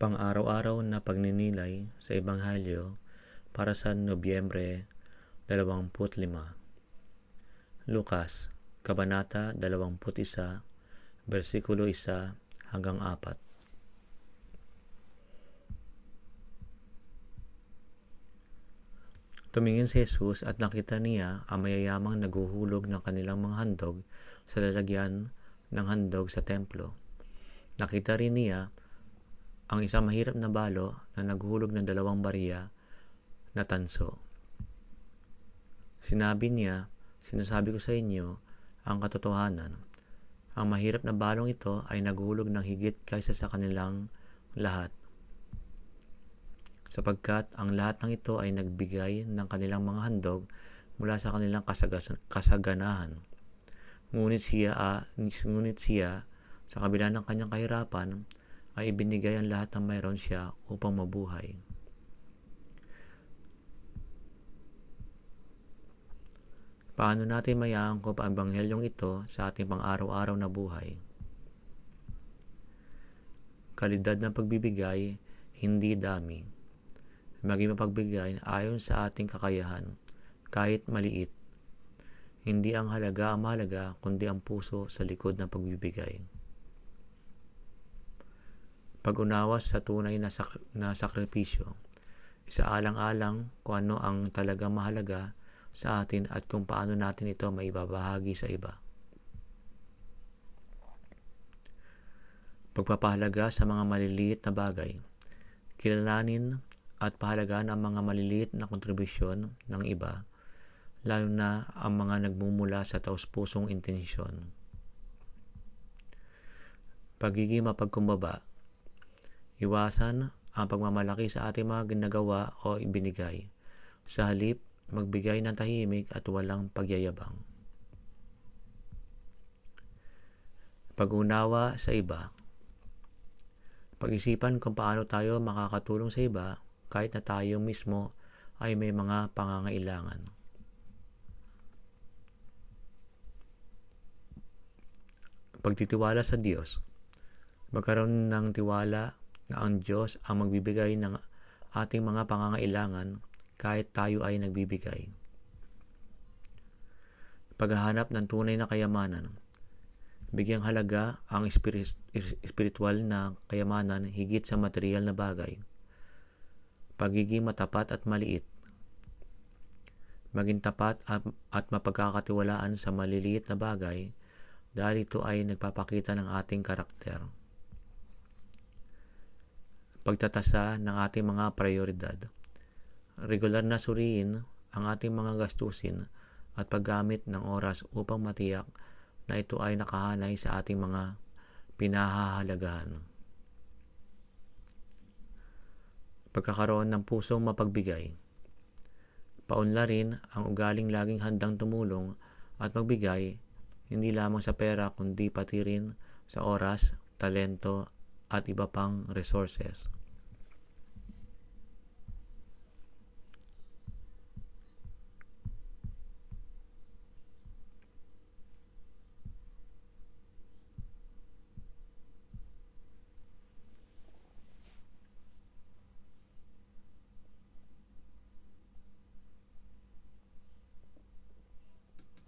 Pang-araw-araw na pagninilay sa Ebanghelyo para sa Nobyembre 25. Lukas, Kabanata 21, versikulo 1 hanggang 4. Tumingin si Jesus at nakita niya ang mayayamang naguhulog ng kanilang mga handog sa lalagyan ng handog sa templo. Nakita rin niya ang isang mahirap na balo na naghulog ng dalawang bariya na tanso. Sinabi niya, sinasabi ko sa inyo ang katotohanan. Ang mahirap na balong ito ay naghulog ng higit kaysa sa kanilang lahat sapagkat ang lahat ng ito ay nagbigay ng kanilang mga handog mula sa kanilang kasaganahan. Ngunit siya, uh, ngunit siya sa kabila ng kanyang kahirapan ay ibinigay ang lahat ng mayroon siya upang mabuhay. Paano natin mayaangkop ang banghelyong ito sa ating pang-araw-araw na buhay? Kalidad ng pagbibigay, hindi dami maging mapagbigay ayon sa ating kakayahan, kahit maliit. Hindi ang halaga ang mahalaga, kundi ang puso sa likod ng pagbibigay. Pag-unawa sa tunay na, sak- na sakripisyo, isaalang-alang kung ano ang talagang mahalaga sa atin at kung paano natin ito maibabahagi sa iba. Pagpapahalaga sa mga maliliit na bagay, kilalanin at pahalagaan ang mga maliliit na kontribusyon ng iba, lalo na ang mga nagmumula sa taus-pusong intensyon. Pagiging mapagkumbaba Iwasan ang pagmamalaki sa ating mga ginagawa o ibinigay. Sa halip, magbigay ng tahimik at walang pagyayabang. Pag-unawa sa iba Pag-isipan kung paano tayo makakatulong sa iba kahit na tayo mismo ay may mga pangangailangan. Pagtitiwala sa Diyos. Magkaroon ng tiwala na ang Diyos ang magbibigay ng ating mga pangangailangan kahit tayo ay nagbibigay. Paghahanap ng tunay na kayamanan. Bigyang halaga ang espiritual na kayamanan higit sa material na bagay pagiging matapat at maliit. Maging tapat at, at mapagkakatiwalaan sa maliliit na bagay dahil ito ay nagpapakita ng ating karakter. Pagtatasa ng ating mga prioridad. Regular na suriin ang ating mga gastusin at paggamit ng oras upang matiyak na ito ay nakahanay sa ating mga pinahahalagahan. pagkakaroon ng pusong mapagbigay. Paunlarin ang ugaling laging handang tumulong at magbigay hindi lamang sa pera kundi pati rin sa oras, talento at iba pang resources.